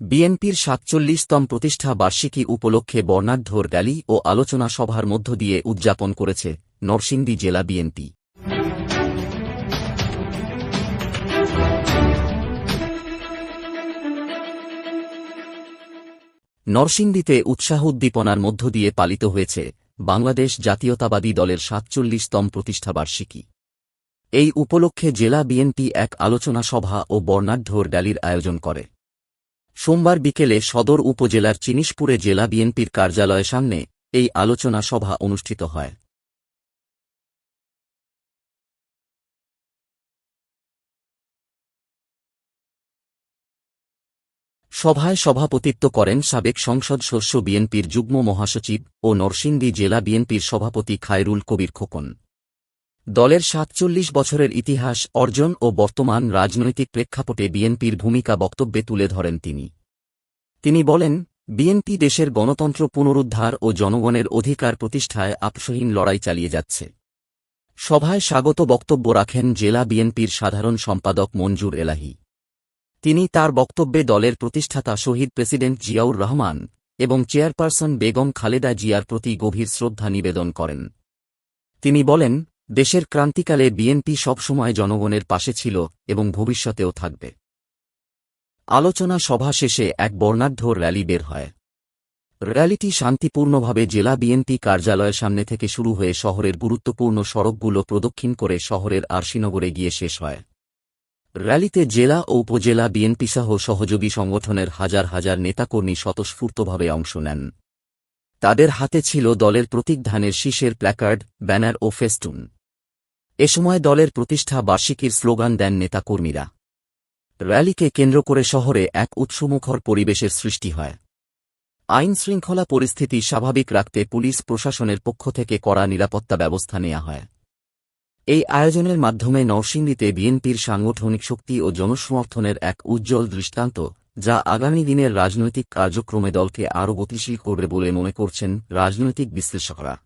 বিএনপির সাতচল্লিশতম প্রতিষ্ঠা বার্ষিকী উপলক্ষে বর্ণাঢ্য র্যালি ও আলোচনা সভার মধ্য দিয়ে উদযাপন করেছে নরসিংদী জেলা বিএনপি। নরসিংদীতে উৎসাহ উদ্দীপনার মধ্য দিয়ে পালিত হয়েছে বাংলাদেশ জাতীয়তাবাদী দলের সাতচল্লিশতম প্রতিষ্ঠাবার্ষিকী এই উপলক্ষে জেলা বিএনপি এক আলোচনা সভা ও বর্ণাঢ্য র্যালির আয়োজন করে। সোমবার বিকেলে সদর উপজেলার চিনিশপুরে জেলা বিএনপির কার্যালয়ের সামনে এই আলোচনা সভা অনুষ্ঠিত হয়। সভায় সভাপতিত্ব করেন সাবেক সংসদ সদস্য বিএনপির যুগ্ম মহাসচিব ও নরসিংদী জেলা বিএনপির সভাপতি খায়রুল কবির খোকন। দলের সাতচল্লিশ বছরের ইতিহাস, অর্জন ও বর্তমান রাজনৈতিক প্রেক্ষাপটে বিএনপির ভূমিকা বক্তব্যে তুলে ধরেন তিনি। তিনি বলেন, বিএনপি দেশের গণতন্ত্র পুনরুদ্ধার ও জনগণের অধিকার প্রতিষ্ঠায় আপসহীন লড়াই চালিয়ে যাচ্ছে। সভায় স্বাগত বক্তব্য রাখেন জেলা বিএনপির সাধারণ সম্পাদক মঞ্জুর এলাহি। তিনি তার বক্তব্যে দলের প্রতিষ্ঠাতা শহীদ প্রেসিডেন্ট জিয়াউর রহমান এবং চেয়ারপারসন বেগম খালেদা জিয়ার প্রতি গভীর শ্রদ্ধা নিবেদন করেন। তিনি বলেন দেশের ক্রান্তিকালে বিএনপি সবসময় জনগণের পাশে ছিল এবং ভবিষ্যতেও থাকবে। আলোচনা সভা শেষে এক বর্ণাঢ্য র্যালি বের হয়। র্যালিটি শান্তিপূর্ণভাবে জেলা বিএনপি কার্যালয়ের সামনে থেকে শুরু হয়ে শহরের গুরুত্বপূর্ণ সড়কগুলো প্রদক্ষিণ করে শহরের আরশিনগরে গিয়ে শেষ হয়। র্যালিতে জেলা ও উপজেলা বিএনপিসহ সহযোগী সংগঠনের হাজার হাজার নেতাকর্মী স্বতঃস্ফূর্তভাবে অংশ নেন। তাদের হাতে ছিল দলের প্রতীক ধানের শীষের প্ল্যাকার্ড, ব্যানার ও ফেস্টুন। এ সময় দলের প্রতিষ্ঠা বার্ষিকীর স্লোগান দেন নেতাকর্মীরা। র্যালিকে কেন্দ্র করে শহরে এক উৎসমুখর পরিবেশের সৃষ্টি হয়। আইন শৃঙ্খলা পরিস্থিতি স্বাভাবিক রাখতে পুলিশ প্রশাসনের পক্ষ থেকে কড়া নিরাপত্তা ব্যবস্থা নেওয়া হয়। এই আয়োজনের মাধ্যমে নরসিংদীতে বিএনপির সাংগঠনিক শক্তি ও জনসমর্থনের এক উজ্জ্বল দৃষ্টান্ত, যা আগামী দিনের রাজনৈতিক কার্যক্রমে দলকে আরও গতিশীল করবে বলে মনে করছেন রাজনৈতিক বিশ্লেষকরা।